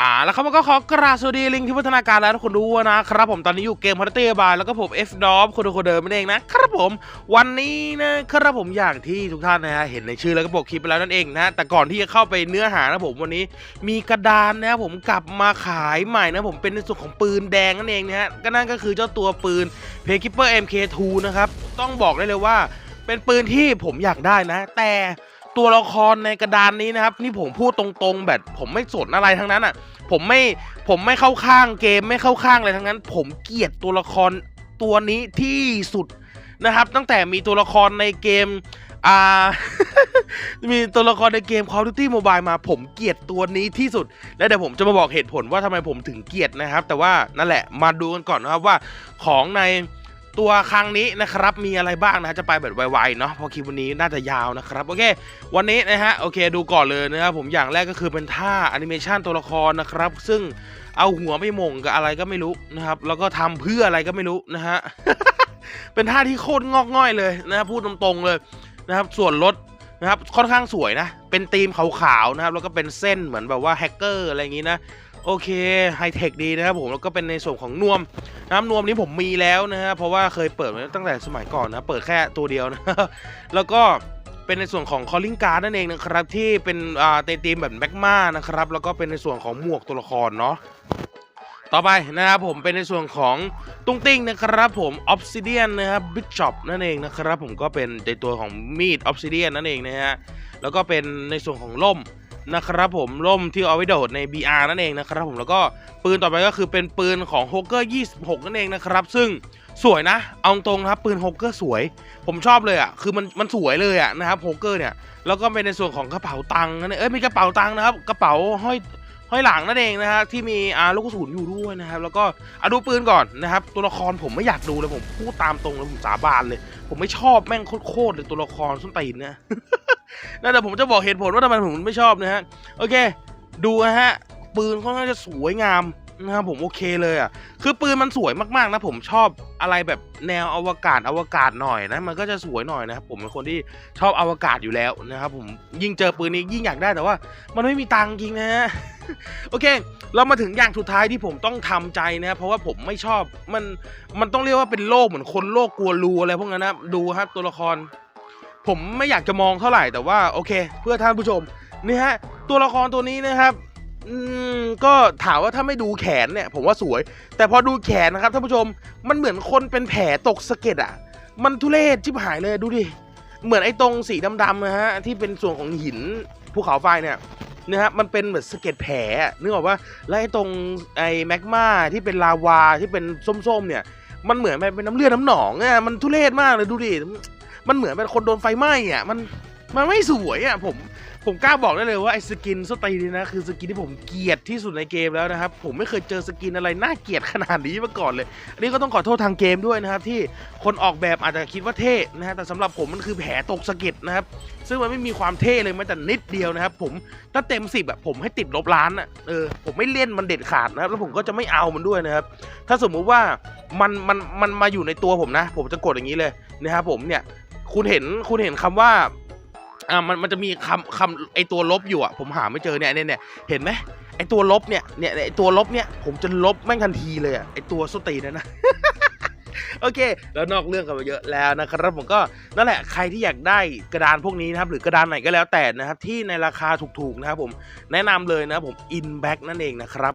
อ่าแล้วเขาก็ขอกราบสวัสดีลิงที่พัฒนาการแล้วทุกคนดูนะครับผมตอนนี้อยู่เกมพัตเตอร์บายแล้วก็ผม F d o p คนดูคนเดิมนั่นเองนะครับผมวันนี้นะครับผมอย่างที่ทุกท่านนะฮะเห็นในชื่อแล้วก็บอกคลิปไปแล้วนั่นเองนะแต่ก่อนที่จะเข้าไปเนื้อหานะผมวันนี้มีกระดานนะครับผมกลับมาขายใหม่นะผมเป็นในส่วนของปืนแดงนั่นเองนะฮะก็นั่นก็คือเจ้าตัวปืน p a y k e e p e r MK2 นะครับต้องบอกได้เลยว่า เป็นปืนที่ผมอยากได้นะ แต่ ตัวละครในกระดานนี้นะครับ นี่ผมพูดตรงๆ แบบ ผมไม่สนอะไรทั้งนั้นอะ ผมไม่ผมไม่เข้าข้างเกมไม่เข้าข้างอะไรทั้งนั้น ผมเกลียดตัวละครตัวนี้ที่สุดนะครับ ตั้งแต่มีตัวละครในเกมอ่ามีตัวละครในเกม Call of Duty Mobile มาผมเกลียดตัวนี้ที่สุด แล้วเดี๋ยวผมจะมาบอกเหตุผลว่าทำไมผมถึงเกลียดนะครับ แต่ว่านั่นแหละมาดูกันก่อนนะครับว่าของใน ตัวครั้งนี้นะครับมีอะไรบ้างนะฮะจะไปแบบไวๆเนาะเพราะคลิปวันนี้น่าจะยาวนะครับโอเค วันนี้นะฮะโอเคดูก่อนเลยนะครับผมอย่างแรกก็คือเป็นท่าแอนิเมชันตัวละครนะครับ ซึ่งเอาหัวไปหม่งกับอะไรก็ไม่รู้นะครับ แล้วก็ทำเพื่ออะไรก็ไม่รู้นะฮะเป็นท่าที่โคตรงอกง่อยเลยนะพูดตรงๆเลยนะครับ ส่วนรถนะครับค่อนข้างสวยนะ เป็นธีมขาวๆนะครับแล้วก็เป็นเส้นเหมือนแบบว่าแฮกเกอร์อะไรอย่างนี้นะ โอเคไฮเทคดีนะครับผมแล้วก็เป็นในส่วนของนวมน้ำนวมนี้ผมมีแล้วนะฮะเพราะว่าเคยเปิดมาตั้งแต่สมัยก่อนนะเปิดแค่ตัวเดียวนะแล้วก็เป็นในส่วนของ calling card นั่นเองนะครับที่เป็นอ่าเตตีมแบบแมกมานะครับแล้วก็เป็นในส่วนของหมวกตัวละครเนาะ ต่อไปนะครับผมเป็นในส่วนของตุ้งติ้งนะครับผม obsidian นนะครับบิชอปนั่นเองนะครับผมก็เป็นในตัวของมีด obsidian นั่นเองนะฮะแล้วก็เป็นในส่วนของล่มนะครับผมล่มที่เอาไว้โดดใน BR นั่นเองนะครับผมแล้วก็ปืนต่อไปก็คือเป็นปืนของโฮเกอร์26 นั่นเองนะครับซึ่งสวยนะ เอาตรงนะครับปืนโฮเกอร์สวย ผมชอบเลยอะคือมันมันสวยเลยอะนะครับโฮเกอร์เนี่ยแล้วก็เป็นในส่วนของกระเป๋าตังค์นั่นเองเอ้ยมีกระเป๋าตังค์นะครับกระเป๋าห้อย ห้อยหลังนั่นเองนะฮะที่มีอาลูกกระสุนอยู่ด้วยนะครับแล้วก็อาดูปืนก่อนนะครับตัวละครผมไม่อยากดูเลยผมพูดตามตรงเลยผมสาบานเลย ผมไม่ชอบแม่งโคตรเลยตัวละครส้นตีนนะนั่นแหละผมจะบอกเหตุผลว่าทำไมผมไม่ชอบนะฮะโอเค ดูนะฮะปืนค่อนข้างจะสวยงาม นะครับผมโอเคเลยอะ คือปืนมันสวยมากๆนะผมชอบอะไรแบบแนวอวกาศอวกาศหน่อยนะ มันก็จะสวยหน่อยนะครับผมเป็นคนที่ชอบอวกาศอยู่แล้วนะครับผมยิ่งเจอปืนนี้ยิ่งอยากได้แต่ว่า มันไม่มีตังค์จริงนะฮะโอเค เรามาถึงอย่างสุดท้ายที่ผมต้องทำใจนะเพราะว่าผมไม่ชอบมันมันต้องเรียกว่าเป็นโรคเหมือนคนโรคกลัวรูอะไรพวกนั้นนะดูครับตัวละคร ผมไม่อยากจะมองเท่าไหร่แต่ว่าโอเค เพื่อท่านผู้ชมนี่ฮะตัวละครตัวนี้นะครับ อืมก็ถามว่าถ้าไม่ดูแขนเนี่ย ผมว่าสวย แต่พอดูแขนนะครับท่านผู้ชมมันเหมือนคนเป็นแผลตกสะเก็ดอะ มันทุเรศชิบหายเลยดูดิเหมือนไอ้ตรงสีดำๆนะฮะที่เป็นส่วนของหินภูเขาไฟเนี่ยนะฮะมันเป็นเหมือนสะเก็ดแผลนึกออกว่าแล้วไอ้ตรงไอ้แมกมาที่เป็นลาวาที่เป็นส้มๆ เนี่ย มันเหมือนเป็นน้ำเลือดน้ำหนองอะมันทุเรศมากเลยดูดิมันเหมือนเป็นคนโดนไฟไหม้อะมันมันไม่สวยอะผม ผมกล้าบอกได้เลยว่าไอ้สกินสตีนี่นะคือสกินที่ผมเกลียดที่สุดในเกมแล้วนะครับ ผมไม่เคยเจอสกินอะไรน่าเกลียดขนาดนี้มาก่อนเลย อันนี้ก็ต้องขอโทษทางเกมด้วยนะครับ ที่คนออกแบบอาจจะคิดว่าเท่นะฮะแต่สำหรับผมมันคือแผลตกสะเก็ดนะครับ ซึ่งมันไม่มีความเท่เลยแม้แต่นิดเดียวนะครับ ผมถ้าเต็มสิบอะผมให้ติดลบล้านอะเออผมไม่เล่นมันเด็ดขาดนะครับ แล้วผมก็จะไม่เอามันด้วยนะครับ ถ้าสมมุติว่ามันมันมันมาอยู่ในตัวผมนะ ผมจะกดอย่างนี้เลยนะครับผมเนี่ยคุณเห็นคุณเห็นคำว่า อ่ามันมันจะมีคำคำไอตัวลบอยู่อะผมหาไม่เจอเนี่ยเนี่ยเนี่ยเห็นไหมไอตัวลบเนี่ยเนี่ยไอตัวลบเนี่ยผมจะลบแม่งทันทีเลยอะไอตัวสตีนั่นนะโอเค แล้วนอกเรื่องกันไปเยอะแล้วนะครับผมก็นั่นแหละใครที่อยากได้กระดานพวกนี้นะครับหรือกระดานไหนก็แล้วแต่นะครับที่ในราคาถูกๆนะครับผมแนะนำเลยนะครับผม Inback นั่นเองนะครับ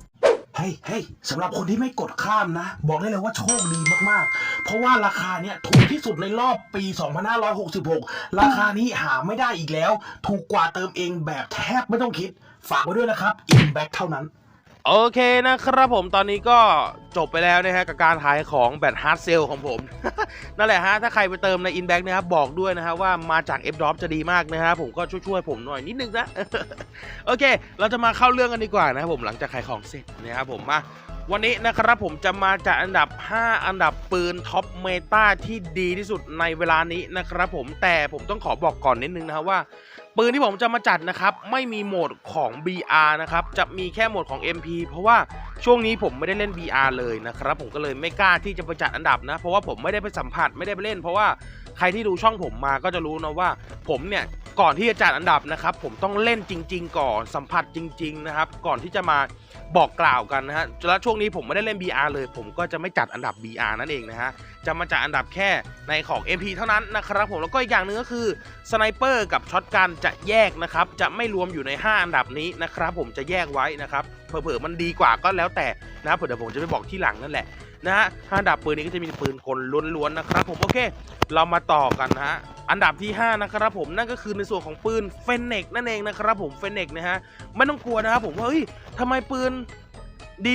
เฮ้ยเฮ้ยสำหรับคนที่ไม่กดข้ามนะ บอกได้เลยว่าโชคดีมากๆ เพราะว่าราคาเนี้ยถูกที่สุดในรอบปี 2566 ราคานี้หาไม่ได้อีกแล้ว ถูกกว่าเติมเองแบบแทบไม่ต้องคิด ฝากไว้ด้วยนะครับอินแบกเท่านั้น โอเคนะครับผมตอนนี้ก็จบไปแล้วนะฮะกับการขายของแบตฮาร์ดเซลของผม นั่นแหละฮะถ้าใครไปเติมในอินแบ็กนะครับบอกด้วยนะฮะว่ามาจาก f d r o p จะดีมากนะฮะผมก็ช่วยๆผมหน่อยนิดนึงนะ โอเค เราจะมาเข้าเรื่องกันดีกว่านะครับผมหลังจากขายของเสร็จนะครับผมมา วันนี้นะครับผมจะมาจากอันดับ 5 อันดับปืนท็อปเมตาที่ดีที่สุดในเวลานี้นะครับผมแต่ผมต้องขอบอกก่อนนิดนึงนะครับว่า ปืนที่ผมจะมาจัดนะครับไม่มีโหมดของ BR นะครับจะมีแค่โหมดของ MP เพราะว่าช่วงนี้ผมไม่ได้เล่น BR เลยนะครับผมก็เลยไม่กล้าที่จะไปจัดอันดับนะ เพราะว่าผมไม่ได้ไปสัมผัสไม่ได้ไปเล่น เพราะว่าใครที่ดูช่องผมมาก็จะรู้นะว่า ผมเนี่ยก่อนที่จะจัดอันดับนะครับผมต้องเล่นจริง ๆ ก่อนสัมผัสจริง ๆ นะครับ ก่อนที่จะมา บอกกล่าวกันนะฮะแล้วช่วงนี้ผมไม่ได้เล่น BR เลย ผมก็จะไม่จัดอันดับ BR นั่นเองนะฮะ จะมาจัดอันดับแค่ในของ MP เท่านั้นนะครับผม แล้วก็อีกอย่างหนึ่งก็คือสไนเปอร์กับช็อตกันจะแยกนะครับ จะไม่รวมอยู่ใน 5 อันดับนี้นะครับผมจะแยกไว้นะครับ เผื่อๆมันดีกว่าก็แล้วแต่นะเผื่อเดี๋ยวผมจะไปบอกที่หลังนั่นแหละ นะฮะห้าดับปืนนี้ก็จะมีปืนคนล้วนๆนะครับ ผมโอเค เรามาต่อกันนะฮะอันดับที่ 5 นะครับผมนั่นก็คือในส่วนของปืนเฟนเนกนั่นเองนะครับผมเฟนเนกนะฮะไม่ต้องกลัวนะครับผมว่าเฮ้ยทำไมปืน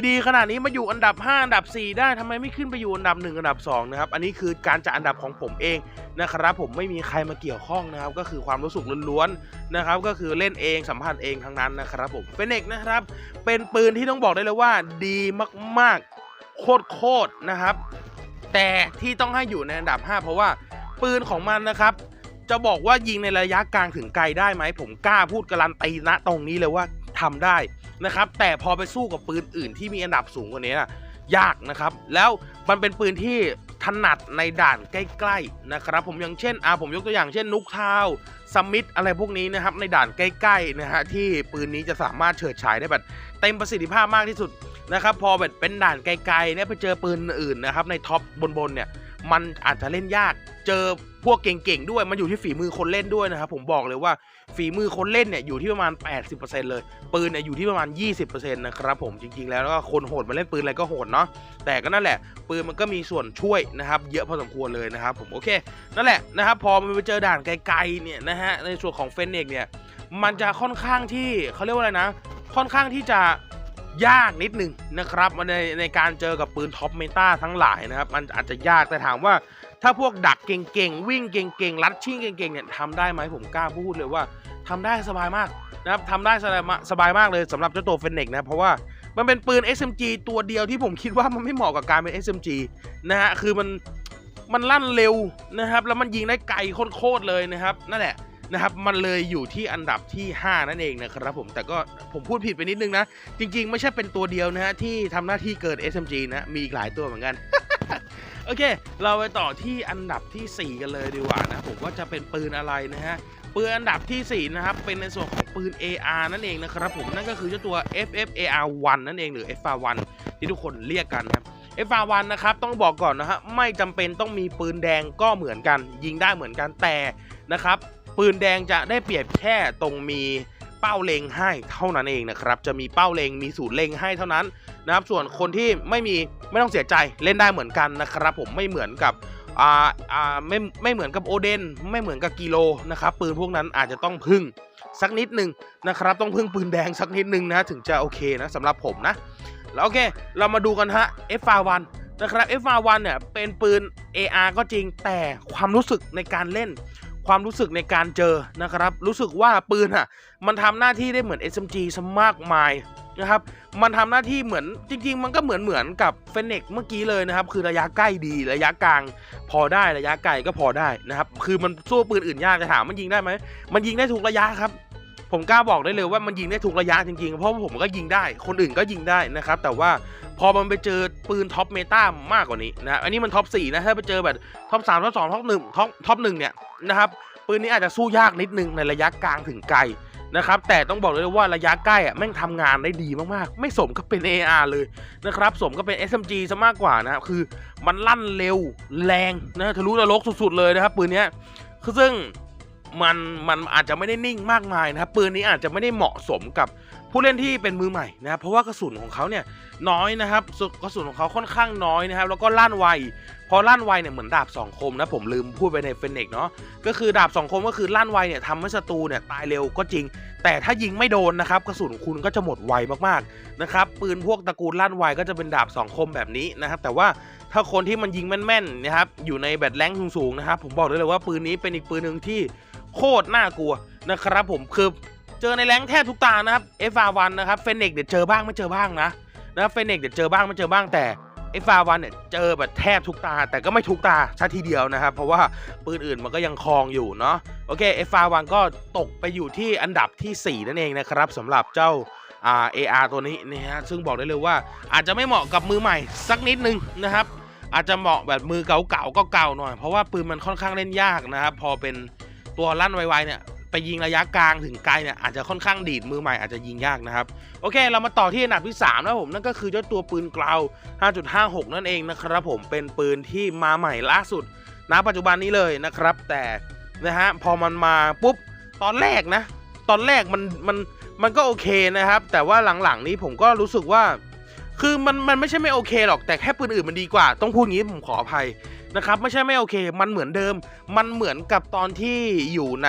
ดีๆ ขนาดนี้มาอยู่อันดับ 5 อันดับ 4 ได้ทำไมไม่ขึ้นไปอยู่อันดับ 1 อันดับ 2 นะครับ อันนี้คือการจัดอันดับของผมเองนะครับ ผมไม่มีใครมาเกี่ยวข้องนะครับ ก็คือความรู้สึกล้วนๆนะครับ ก็คือเล่นเองสัมผัสเองทั้งนั้นนะครับผมเฟนเนกนะครับ เป็นปืนที่ต้องบอกได้เลยว่าดีมากๆ โคตรๆนะครับ แต่ที่ต้องให้อยู่ในอันดับ 5 เพราะว่าปืนของมันนะครับ จะบอกว่ายิงในระยะกลางถึงไกลได้ไหม ผมกล้าพูดการันตีณตรงนี้เลยว่าทำได้นะครับ แต่พอไปสู้กับปืนอื่นที่มีอันดับสูงกว่านี้นะยากนะครับ แล้วมันเป็นปืนที่ถนัดในด่านใกล้ๆนะครับ ผมอย่างเช่นอ่าผมยกตัวอย่างเช่นนุกทาวสมิธอะไรพวกนี้นะครับในด่านใกล้ๆนะฮะที่ปืนนี้จะสามารถเฉิดฉายได้แบบเต็มประสิทธิภาพมากที่สุด นะครับพอแบบเป็นด่านไกลๆเนี่ยไปเจอปืนอื่นนะครับในท็อปบนๆเนี่ยมันอาจจะเล่นยาก เจอพวกเก่งๆด้วย มันอยู่ที่ฝีมือคนเล่นด้วยนะครับผมบอกเลยว่าฝีมือคนเล่นเนี่ยอยู่ที่ประมาณ 80%เลย ปืนเนี่ยอยู่ที่ประมาณ 20%นะครับผมจริงๆ แล้วก็คนโหดมาเล่นปืนอะไรก็โหดเนาะแต่ก็นั่นแหละ ปืนมันก็มีส่วนช่วยนะครับ เยอะพอสมควรเลยนะครับผมโอเค นั่นแหละนะครับพอมันไปเจอด่านไกลๆเนี่ยนะฮะในส่วนของเฟนเนกเนี่ยมันจะค่อนข้างที่เขาเรียกว่าอะไรนะ ค่อนข้างที่จะ ยากนิดหนึ่งนะครับในในการเจอกับปืนท็อปเมตาทั้งหลายนะครับ มันอาจจะยากแต่ถามว่า ถ้าพวกดักเก่งๆ วิ่งเก่งๆ ลัดชิ่งเก่งๆ เนี่ยทำได้ไหมผมกล้าพูดเลยว่าทำได้สบายมากนะครับทำได้สบายมากสบายมากเลยสำหรับเจ้าตัวเฟนเนกนะเพราะว่ามันเป็นปืน SMG ตัวเดียวที่ผมคิดว่ามันไม่เหมาะกับการเป็น SMG นะฮะคือมันมันลั่นเร็วนะครับ แล้วมันยิงได้ไกลโคตรเลยนะครับ นั่นแหละ นะครับมันเลยอยู่ที่อันดับที่ 5 นั่นเองนะครับผมแต่ก็ผมพูดผิดไปนิดนึงนะ จริง ๆ ไม่ใช่เป็นตัวเดียวนะฮะที่ทำหน้าที่เกิน SMG นะมีอีกหลายตัวเหมือนกันโอเค เราไปต่อที่อันดับทีสี่4 กันเลยดีกว่านะผมว่าจะเป็นปืนอะไรนะฮะปืนอันดับทีสี่ 4 นะครับ เป็นในส่วนของปืน AR นั่นเองนะครับผมนั่นก็คือเจ้าตัว FFAR1 นั่นเองหรือ FR1 ที่ทุกคนเรียกกันครับ FR1 นะครับต้องบอกก่อนนะฮะไม่จำเป็นต้องมีปืนแดงก็เหมือนกัน ยิงได้เหมือนกันแต่นะครับ ปืนแดงจะได้เปรียบแค่ตรงมีเป้าเล็งให้เท่านั้นเองนะครับ จะมีเป้าเล็งมีศูนย์เล็งให้เท่านั้นนะครับ ส่วนคนที่ไม่มีไม่ต้องเสียใจเล่นได้เหมือนกันนะครับ ผมไม่เหมือนกับอ่าอ่าไม่ไม่เหมือนกับโอเดน ไม่เหมือนกับกิโลนะครับ ปืนพวกนั้นอาจจะต้องพึ่งสักนิดหนึ่งนะครับ ต้องพึ่งปืนแดงสักนิดหนึ่งนะถึงจะโอเคนะสำหรับผมนะแล้วโอเค เรามาดูกันฮะ F1 นะครับ F1 เนี่ยเป็นปืน AR ก็จริงแต่ความรู้สึกในการเล่น ความรู้สึกในการเจอนะครับ รู้สึกว่าปืนอะ มันทำหน้าที่ได้เหมือน SMG ซะมากมายนะครับ มันทำหน้าที่เหมือนจริง ๆ มันก็เหมือนเหมือนกับเฟนเนกเมื่อกี้เลยนะครับ คือระยะใกล้ดีระยะกลาง พอได้ระยะไกลก็พอได้นะครับ คือมันสู้ปืนอื่นยากจะถามมันยิงได้ไหมมันยิงได้ทุกระยะครับ ผมกล้าบอกได้เลยว่ามันยิงได้ทุกระยะจริงๆ เพราะผมก็ยิงได้ คนอื่นก็ยิงได้นะครับ แต่ว่าพอมันไปเจอปืนท็อปเมตามากกว่านี้นะ อันนี้มันท็อป4นะ ถ้าไปเจอแบบท็อป3ท็อป2ท็อป1ท็อปท็อป1เนี่ยนะครับ ปืนนี้อาจจะสู้ยากนิดนึงในระยะกลางถึงไกลนะครับ แต่ต้องบอกเลยว่าระยะใกล้อะแม่งทำงานได้ดีมากๆ ไม่สมกับเป็น AR เลยนะครับ สมก็เป็น SMG ซะมากกว่านะครับ คือมันลั่นเร็วแรงนะ ทะลุนรกสุดๆเลยนะครับปืนนี้คือซึ่ง มันมันอาจจะไม่ได้นิ่งมากมายนะครับปืนนี้อาจจะไม่ได้เหมาะสมกับผู้เล่นที่เป็นมือใหม่นะครับเพราะว่ากระสุนของเขาเนี่ยน้อยนะครับกระสุนของเขาค่อนข้างน้อยนะครับแล้วก็ลั่นไวพอลั่นไวเนี่ยเหมือนดาบสองคมนะผมลืมพูดไปในเฟนเนกเนาะก็คือดาบสองคมก็คือลั่นไวเนี่ยทำให้ศัตรูเนี่ยตายเร็วก็จริง แต่ถ้ายิงไม่โดนนะครับกระสุนคุณก็จะหมดไวมากๆนะครับปืนพวกตระกูลลั่นไวก็จะเป็นดาบสองคมแบบนี้นะครับแต่ว่าถ้าคนที่มันยิงแม่นๆนะครับอยู่ในแบตแรงสูงๆนะครับผมบอกได้เลยว่าปืนนี้เป็นอีกปืนหนึ่งที่ โคตรน่ากลัวนะครับผมคือเจอในแรงแทบทุกตานะครับ F1 นะครับเฟนเนกเดี๋ยวเจอบ้างไม่เจอบ้างนะนะครับเฟนเนกเดี๋ยวเจอบ้างไม่เจอบ้างแต่ F1 เนี่ยเจอแบบแทบทุกตา แต่ก็ไม่ทุกตาชาทีเดียวนะครับ เพราะว่าปืนอื่นมันก็ยังคลองอยู่เนาะโอเค F1 ก็ตกไปอยู่ที่อันดับทีสี่ 4 นั่นเองนะครับสำหรับเจ้าอ่า AR ตัวนี้นะฮะซึ่งบอกได้เลยว่าอาจจะไม่เหมาะกับมือใหม่สักนิดนึงนะครับ อาจจะเหมาะแบบมือเก่าๆก็เก่าหน่อย เพราะว่าปืนมันค่อนข้างเล่นยากนะครับพอเป็น ตัวลั่นไวๆเนี่ยไปยิงระยะกลางถึงไกลเนี่ยอาจจะค่อนข้างดีดมือใหม่อาจจะยิงยากนะครับโอเค เรามาต่อที่อันดับที่3นะผมนั่นก็คือเจ้าตัวปืนกลาว 5.56 นั่นเองนะครับผมเป็นปืนที่มาใหม่ล่าสุดณปัจจุบันนี้เลยนะครับ แต่นะฮะพอมันมาปุ๊บตอนแรกนะ ตอนแรกมันมันมันก็โอเคนะครับ แต่ว่าหลังๆนี้ผมก็รู้สึกว่า คือมันมันไม่ใช่ไม่โอเคหรอกแต่แค่ปืนอื่นมันดีกว่า ต้องพูดงี้ผมขออภัย นะครับไม่ใช่ไม่โอเค มันเหมือนเดิม มันเหมือนกับตอนที่อยู่ใน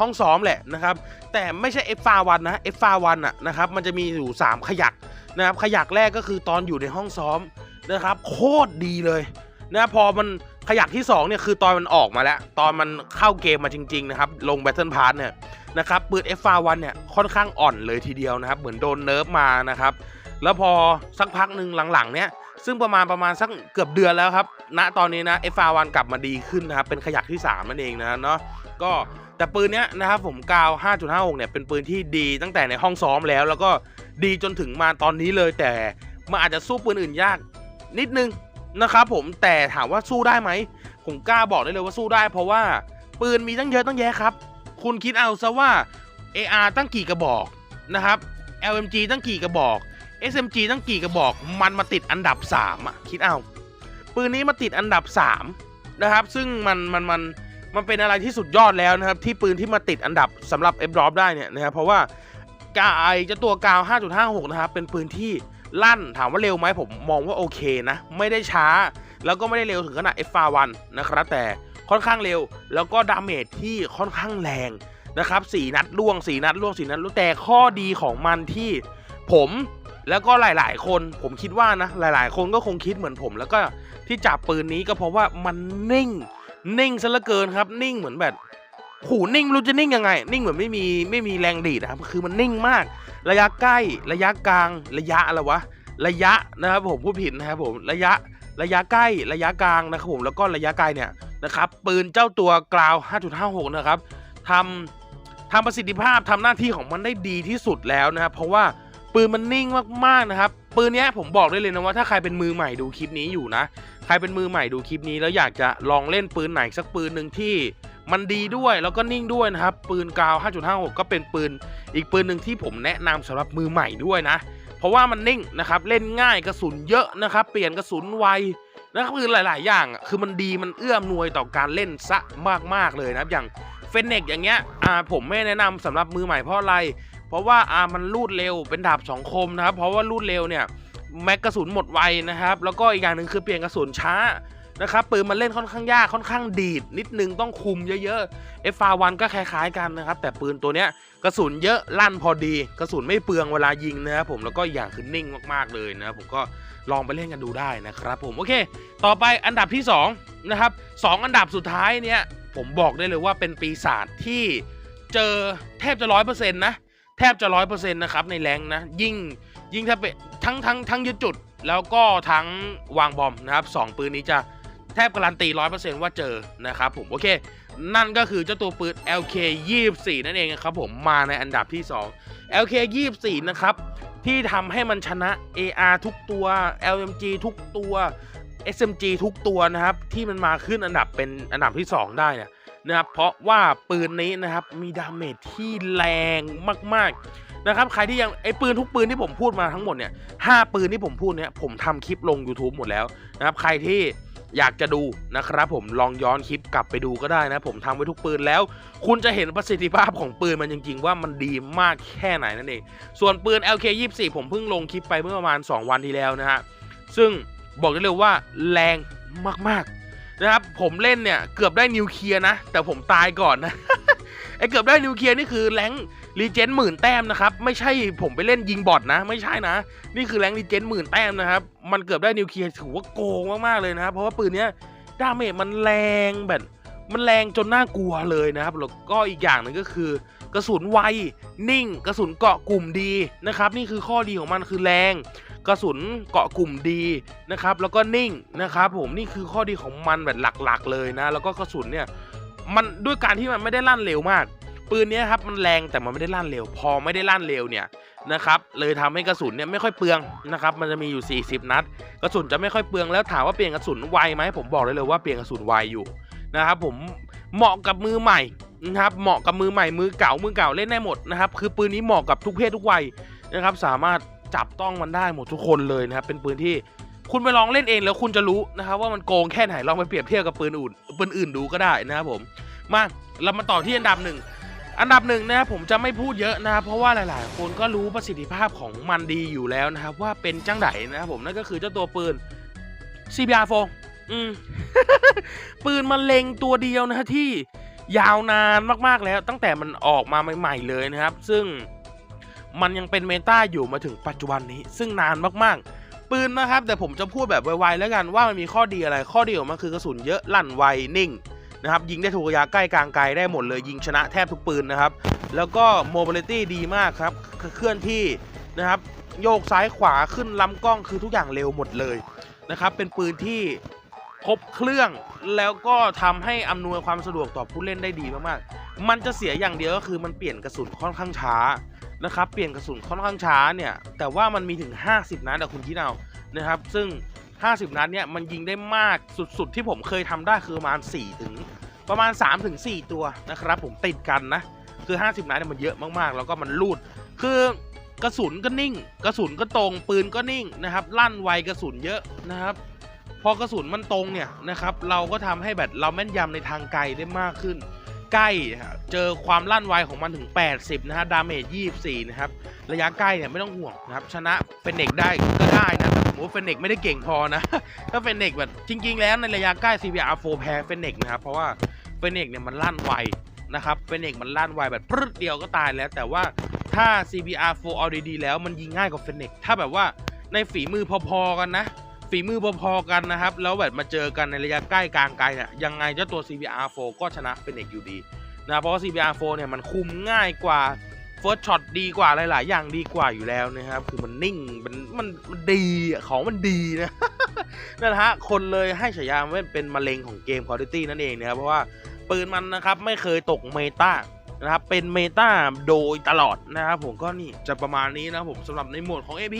ห้องซ้อมแหละนะครับ แต่ไม่ใช่ F ฟาวันนะ F ฟาวันอะนะครับมันจะมีอยู่ 3 ขยักนะครับขยักแรกก็คือตอนอยู่ในห้องซ้อมนะครับ โคตรดีเลยนะพอมันขยักที่2เนี่ยคือตอนมันออกมาแล้ว ตอนมันเข้าเกมมาจริงๆนะครับลง Battle Pass เนี่ยนะครับปืน F ฟาวันเนี่ยค่อนข้างอ่อนเลยทีเดียวนะครับ เหมือนโดนเนิร์ฟมานะครับ แล้วพอสักพักหนึ่งหลังๆเนี้ย ซึ่งประมาณประมาณสักเกือบเดือนแล้วครับณตอนนี้นะ F1 กลับมาดีขึ้นนะครับ เป็นขยักที่ 3 นั่นเองนะเนาะก็แต่ปืนเนี้ยนะครับผมกาว 5.56 เนี่ยเป็นปืนที่ดีตั้งแต่ในห้องซ้อมแล้ว แล้วก็ดีจนถึงมาตอนนี้เลย แต่มันอาจจะสู้ปืนอื่นยากนิดนึงนะครับผมแต่ถามว่าสู้ได้ไหมผมกล้าบอกได้เลยว่าสู้ได้ เพราะว่าปืนมีตั้งเยอะตั้งแยะครับ คุณคิดเอาซะว่า AR ตั้งกี่กระบอกนะครับ LMG ตั้งกี่กระบอก SMG ตั้งกี่กระบอกมันมาติดอันดับ 3อะคิดเอาปืนนี้มาติดอันดับ 3 นะครับ ซึ่งมันมันมันมันเป็นอะไรที่สุดยอดแล้วนะครับ ที่ปืนที่มาติดอันดับสำหรับ F drop ได้เนี่ยนะครับเพราะว่ากาไอจะตัวกาว 5.56 นะครับ เป็นปืนที่ลั่นถามว่าเร็วไหมผมมองว่าโอเคนะ ไม่ได้ช้า แล้วก็ไม่ได้เร็วถึงขนาด F1 นะครับ แต่ค่อนข้างเร็ว แล้วก็ดาเมจที่ค่อนข้างแรงนะครับสี่นัดล่วงสี่นัดล่วงสี่นัดล่วงแต่ข้อดีของมันที่ผม แล้วก็หลาย ๆ คนผมคิดว่านะ หลาย ๆ คนก็คงคิดเหมือนผม แล้วก็ที่จับปืนนี้ก็เพราะว่ามันนิ่ง นิ่งซะเหลือเกินครับ นิ่งเหมือนแบบหูนิ่งรู้จะนิ่งยังไง นิ่งเหมือนไม่มีไม่มีแรงดีดนะครับ คือมันนิ่งมาก ระยะใกล้ระยะกลางระยะอะไรวะระยะนะครับผมพูดผิดนะครับผมระยะระยะใกล้ระยะกลางนะครับผมแล้วก็ระยะไกลเนี่ยนะครับปืนเจ้าตัวกราว 5.56 นะครับทำทำประสิทธิภาพทำหน้าที่ของมันได้ดีที่สุดแล้วนะครับเพราะว่า ปืนมันนิ่งมากๆนะครับปืนนี้ผมบอกได้เลยนะว่าถ้าใครเป็นมือใหม่ดูคลิปนี้อยู่นะ ใครเป็นมือใหม่ดูคลิปนี้แล้วอยากจะลองเล่นปืนไหนสักปืนหนึ่งที่มันดีด้วยแล้วก็นิ่งด้วยนะครับ ปืนกาว 5.56 ก็เป็นปืน อีกปืนหนึ่งที่ผมแนะนำสำหรับมือใหม่ด้วยนะ เพราะว่ามันนิ่งนะครับเล่นง่ายกระสุนเยอะนะครับ เปลี่ยนกระสุนไวนะครับคือหลาย ๆ อย่างคือมันดีมันเอื้อมนวยต่อการเล่นซะมากๆเลยนะครับอย่างเฟนเนกอย่างเงี้ยอ่าผมไม่แนะนำสำหรับมือใหม่เพราะอะไร เพราะว่าอามันลูดเร็วเป็นดาบสองคมนะครับ เพราะว่าลูดเร็วเนี่ยแม็กกระสุนหมดไวนะครับ แล้วก็อีกอย่างหนึ่งคือเปลี่ยนกระสุนช้านะครับปืนมันเล่นค่อนข้างยากค่อนข้างดีด นิดนึงต้องคุมเยอะๆ F1 ก็คล้ายๆกันนะครับ แต่ปืนตัวเนี้ยกระสุนเยอะลั่นพอดี กระสุนไม่เปลืองเวลายิงนะครับผมแล้วก็อย่างคือนิ่งมากๆเลยนะครับผมก็ลองไปเล่นกันดูได้นะครับผมโอเค ต่อไปอันดับที่2นะครับสองอันดับสุดท้ายเนี่ยผมบอกได้เลยว่าเป็นปีศาจที่เจอแทบจะร้อยเปอร์เซ็นต์นะ แทบจะร้อยเปอร์เซ็นต์นะครับในแรงนะ ยิ่งยิ่งถ้าเป็นทั้งทั้งทั้งยึดจุด แล้วก็ทั้งวางบอมนะครับสองปืนนี้จะแทบการันตีร้อยเปอร์เซ็นต์ว่าเจอนะครับผมโอเค นั่นก็คือเจ้าตัวปืน LK 24นั่นเองครับผมมาในอันดับที่ 2 LK 24นะครับที่ทำให้มันชนะ AR ทุกตัว LMG ทุกตัว SMG ทุกตัวนะครับที่มันมาขึ้นอันดับเป็นอันดับที่ 2 ได้เนี่ย นะครับเพราะว่าปืนนี้นะครับมีดาเมจที่แรงมากๆนะครับใครที่ยังไอปืนทุกปืนที่ผมพูดมาทั้งหมดเนี่ยห้าปืนที่ผมพูดเนี่ยผมทำคลิปลง YouTube หมดแล้วนะครับใครที่อยากจะดูนะครับผมลองย้อนคลิปกลับไปดูก็ได้นะ ผมทำไว้ทุกปืนแล้ว คุณจะเห็นประสิทธิภาพของปืนมันจริง ๆ ว่ามันดีมากแค่ไหนนั่นเอง ส่วนปืน LK24 ผมเพิ่งลงคลิปไปเมื่อประมาณ 2 วันที่แล้วนะฮะซึ่งบอกได้เลยว่าแรงมากๆ นะครับผมเล่นเนี่ยเกือบได้นิวเคลียร์นะ แต่ผมตายก่อนนะไอ้เกือบได้นิวเคลียร์นี่คือแรงรีเจนหมื่นแต้มนะครับ ไม่ใช่ผมไปเล่นยิงบอทนะ ไม่ใช่นะ นี่คือแรงรีเจนหมื่นแต้มนะครับ มันเกือบได้นิวเคลียร์ถือว่าโกงมากๆเลยนะครับ เพราะว่าปืนเนี้ยดาเมจมันแรงแบบมันแรงจนน่ากลัวเลยนะครับแล้วก็อีกอย่างหนึ่งก็คือกระสุนไวนิ่ง กระสุนเกาะกลุ่มดีนะครับ นี่คือข้อดีของมันคือแรง กระสุนเกาะกลุ่มดีนะครับ แล้วก็นิ่งนะครับผมนี่คือข้อดีของมันแบบหลักๆ เลยนะ แล้วก็กระสุนเนี่ยมันด้วยการที่มันไม่ได้ลั่นเร็วมาก ปืนนี้ครับมันแรงแต่มันไม่ได้ลั่นเร็ว พอไม่ได้ลั่นเร็วเนี่ยนะครับเลยทำให้กระสุนเนี่ยไม่ค่อยเปลืองนะครับมันจะมีอยู่ 40 นัด กระสุนจะไม่ค่อยเปลืองแล้วถามว่าเปลี่ยนกระสุนไวไหมผมบอกเลยเลยว่าเปลี่ยนกระสุนไวอยู่นะครับผมเหมาะกับมือใหม่นะครับเหมาะกับมือใหม่มือเก่ามือเก่าเล่นได้หมดนะครับคือปืนนี้เหมาะกับทุกเพศทุกวัยนะครับสามารถ จับต้องมันได้หมดทุกคนเลยนะครับเป็นปืนที่คุณไปลองเล่นเองแล้วคุณจะรู้นะครับว่ามันโกงแค่ไหนลองไปเปรียบเทียบกับปืนอื่นปืนอื่นดูก็ได้นะครับผมมาเรามาต่อที่อันดับหนึ่งอันดับหนึ่งนะครับผมจะไม่พูดเยอะนะครับเพราะว่าหลาย ๆ คนก็รู้ประสิทธิภาพของมันดีอยู่แล้วนะครับ ว่าเป็นจังไดนะครับผมนั่นก็คือเจ้าตัวปืน CBR 4 อืมปืนมันเล็งตัวเดียวนะที่ยาวนานมาก ๆ แล้วตั้งแต่มันออกมาใหม่ ๆ เลยนะครับ ซึ่ง มันยังเป็นเมตาอยู่มาถึงปัจจุบันนี้ ซึ่งนานมากๆ ปืนนะครับ แต่ผมจะพูดแบบไวๆแล้วกันว่ามันมีข้อดีอะไรข้อดีของมันคือกระสุนเยอะลั่นไวนิ่งนะครับยิงได้ถูกระยะใกล้กลางไกลได้หมดเลยยิงชนะแทบทุกปืนนะครับ แล้วก็โมบิลิตี้ดีมากครับเคลื่อนที่นะครับโยกซ้ายขวาขึ้นลำกล้องคือทุกอย่างเร็วหมดเลยนะครับ เป็นปืนที่ครบเครื่องแล้วก็ทำให้อำนวยความสะดวกต่อผู้เล่นได้ดีมากๆ มันจะเสียอย่างเดียวก็คือมันเปลี่ยนกระสุนค่อนข้างช้า นะครับเปลี่ยนกระสุนค่อนข้างช้าเนี่ยแต่ว่ามันมีถึง 50 นัดอะคุณคิดเอานะครับ ซึ่ง 50 นัดเนี่ยมันยิงได้มากสุดๆ ที่ผมเคยทำได้คือประมาณ4ถึงประมาณ3ถึง4ตัวนะครับ ผมติดกันนะคือ 50 นัดเนี่ยมันเยอะมากๆ แล้วก็มันลูด คือกระสุนก็นิ่ง กระสุนก็ตรงปืนก็นิ่งนะครับลั่นไวกระสุนเยอะนะครับ พอกระสุนมันตรงเนี่ยนะครับเราก็ทำให้แบบเราแม่นยำในทางไกลได้มากขึ้น ใกล้เจอความลั่นไวของมันถึง 80 นะฮะ ดาเมจ 24 นะครับ ระยะใกล้เนี่ยไม่ต้องห่วงนะครับ ชนะเฟนเนกได้ก็ได้นะแต่สมว่าเฟนเนกไม่ได้เก่งพอนะ ถ้าเฟนเนกแบบจริง ๆ แล้วในระยะใกล้ CBR 4แพ้เฟนเนกนะครับ เพราะว่าเฟนเนกเนี่ยมันลั่นไวนะครับ เฟนเนกมันลั่นไวแบบปรึ๊ดเดียวก็ตายแล้ว แต่ว่าถ้า CBR 4เอาดีๆแล้วมันยิงง่ายกว่าเฟนเนกถ้าแบบว่าในฝีมือพอๆกันนะ ฝีมือพอๆกันนะครับ แล้วแบบมาเจอกันในระยะใกล้กลางไกลเนี่ยยังไงเจ้าตัว CBR 4 ก็ชนะเฟนเนกอยู่ดีนะเพราะว่า CBR 4 เนี่ยมันคุมง่ายกว่า First Shot ดีกว่าหลาย ๆ อย่างดีกว่าอยู่แล้วนะครับ คือมันนิ่งมันมันมันดีของมันดีนะนั่นนะฮะคนเลยให้ฉายาว่าเป็นมะเร็งของเกม Quality นั่นเองนะครับเพราะว่าปืนมันนะครับไม่เคยตกเมตา นะครับเป็นเมตาโดยตลอดนะครับผมก็นี่จะประมาณนี้นะผมสำหรับในหมวดของ AP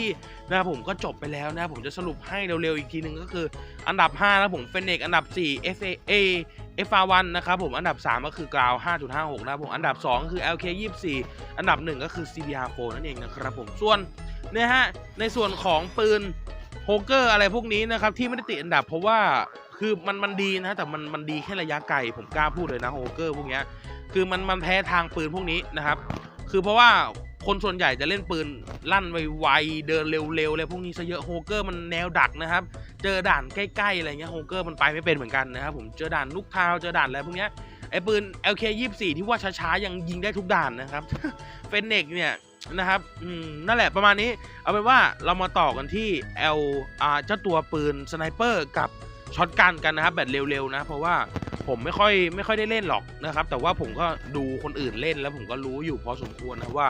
นะครับผมก็จบไปแล้วนะผมจะสรุปให้เร็วๆอีกทีหนึ่งก็คือ อันดับ 5 นะผมเฟนเนกอันดับ 4 FA FR1 นะครับผมอันดับ 3 ก็คือกราว 5.56 นะครับผมอันดับ 2 ก็คือ LK 24 อันดับ 1 ก็คือ CBR4 นั่นเองนะครับผมส่วนเนี่ยฮะในส่วนของปืนโฮเกอร์อะไรพวกนี้นะครับที่ไม่ได้ติดอันดับเพราะว่าคือมันมันดีนะแต่มันมันดีแค่ระยะไกลผมกล้าพูดเลยนะโฮเกอร์พวกเนี้ย คือมันมันแพ้ทางปืนพวกนี้นะครับ คือเพราะว่าคนส่วนใหญ่จะเล่นปืนลั่นไวๆเดินเร็วๆอะไรพวกนี้ซะเยอะโฮเกอร์มันแนวดักนะครับ เจอด่านใกล้ๆอะไรเงี้ยโฮเกอร์มันไปไม่เป็นเหมือนกันนะครับผมเจอด่านลูกเท้าเจอด่านอะไรพวกเนี้ยไอ้ปืน LK 24ที่ว่าช้าๆยังยิงได้ทุกด่านนะครับเฟนเนกเนี่ยนะครับอืมนั่นแหละประมาณนี้ เอาเป็นว่าเรามาต่อกันที่ L อ่าเจ้าตัวปืนสไนเปอร์กับช็อตกันกันนะครับแบบเร็วๆนะ เพราะว่า ผมไม่ค่อยไม่ค่อยได้เล่นหรอกนะครับ แต่ว่าผมก็ดูคนอื่นเล่นแล้วผมก็รู้อยู่พอสมควรนะว่า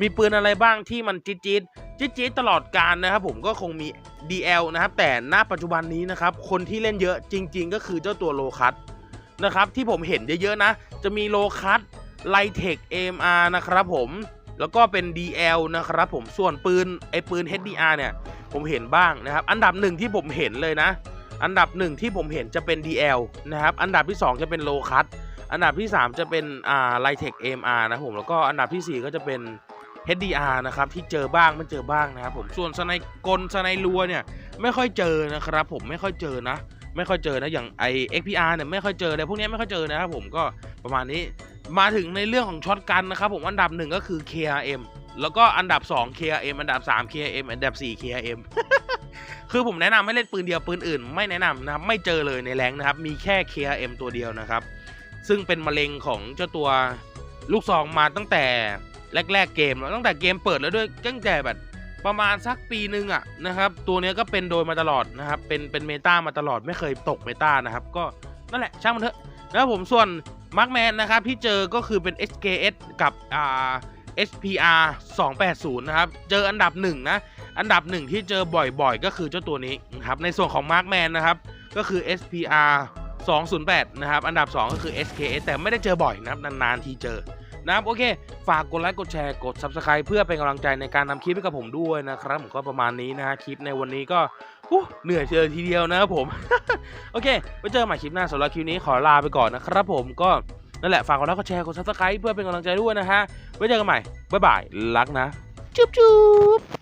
มีปืนอะไรบ้างที่มันจี๊ดจี๊ดจี๊ดจี๊ดตลอดการนะครับผมก็คงมี DL นะครับแต่ณปัจจุบันนี้นะครับคนที่เล่นเยอะจริง ๆ ก็คือเจ้าตัวโลคัสนะครับที่ผมเห็นเยอะๆนะ จะมีโลคัสไลเทค AMR นะครับผมแล้วก็เป็น DL นะครับผมส่วนปืนไอปืน HDR เนี่ยผมเห็นบ้างนะครับ อันดับหนึ่งที่ผมเห็นเลยนะ อันดับหนึ่งที่ผมเห็นจะเป็น DL นะครับ อันดับที่ 2 จะเป็นโลคัสอันดับที่ 3 จะเป็นอ่าไลเทค AMR นะครับผม แล้วก็อันดับทีสี่ 4 ก็จะเป็น HDR นะครับ ที่เจอบ้างไม่เจอบ้างนะครับผมส่วนสไนกลสไนรัวเนี่ยไม่ค่อยเจอนะครับผมไม่ค่อยเจอนะ ไม่ค่อยเจอนะอย่างไอ XPR เนี่ยไม่ค่อยเจอเลยพวกนี้ไม่ค่อยเจอนะครับผมก็ประมาณนี้มาถึงในเรื่องของช็อตกันนะครับผมอันดับหนึ่งก็คือ KRM แล้วก็อันดับ 2 KRM อันดับ 3 KRM อันดับ 4 KRM คือผมแนะนำให้เล่นปืนเดียวปืนอื่น ไม่แนะนำนะครับ ไม่เจอเลยในแรงนะครับ มีแค่ KRM ตัวเดียวนะครับ ซึ่งเป็นมะเร็งของเจ้าตัวลูกซองมาตั้งแต่แรก ๆ เกมแล้วตั้งแต่เกมเปิดแล้วด้วยตั้งแต่แบบประมาณสักปีหนึ่งอะนะครับ ตัวนี้ก็เป็นโดยมาตลอดนะครับ เป็นเป็นเมตามาตลอดไม่เคยตกเมตานะครับ ก็นั่นแหละช่างมันเถอะนะครับผมส่วนมาร์กแมนนะครับที่เจอก็คือเป็น SKS กับอ่า SPR 280 นะครับ เจออันดับหนึ่งนะ อันดับหนึ่งที่เจอบ่อยๆ ก็คือเจ้าตัวนี้นะครับ ในส่วนของ Markman นะครับ ก็คือ SPR 208 นะครับ อันดับ 2 ก็คือ SKS แต่ไม่ได้เจอบ่อยนะครับ นานๆ ทีเจอ นะครับ โอเค ฝากกดไลค์ กดแชร์ กด Subscribe เพื่อเป็นกำลังใจในการทำคลิปให้กับผมด้วยนะครับ ผมก็ประมาณนี้นะฮะ คลิปในวันนี้ก็เหนื่อยเจอทีเดียวนะครับผม โอเค ไว้เจอกันใหม่คลิปหน้าสำหรับคลิปนี้ขอลาไปก่อนนะครับผมก็ นั่นแหละฝากกดไลค์กดแชร์กดซับสไครต์เพื่อเป็นกำลังใจด้วยนะฮะไว้เจอกันใหม่บ๊ายบายรักนะจุ๊บจุ๊บ